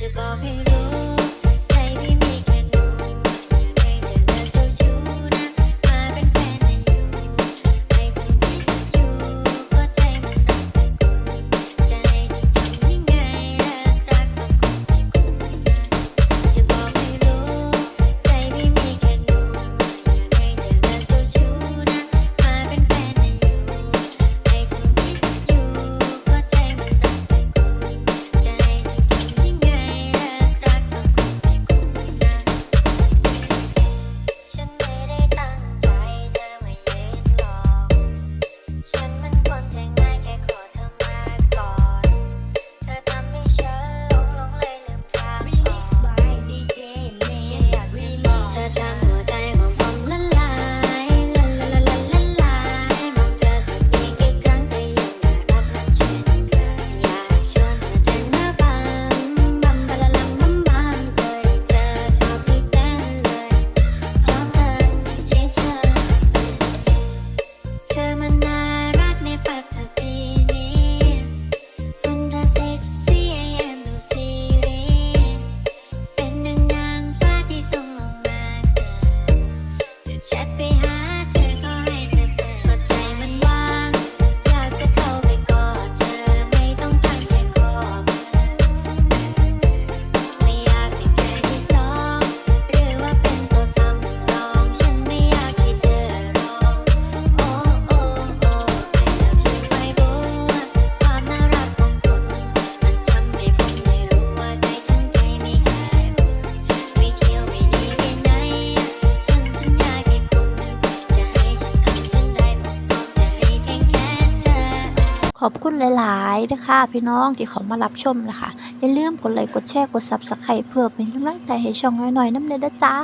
to call me blue. ขอบคุณหลายๆนะคะพี่น้องที่เขามารับชมนะคะ อย่าลืมกดไลค์กดแชร์กดซับสไครต์เพื่อเป็นกำลังใจให้ช่องน้อยๆน้ำเนด้อจ้า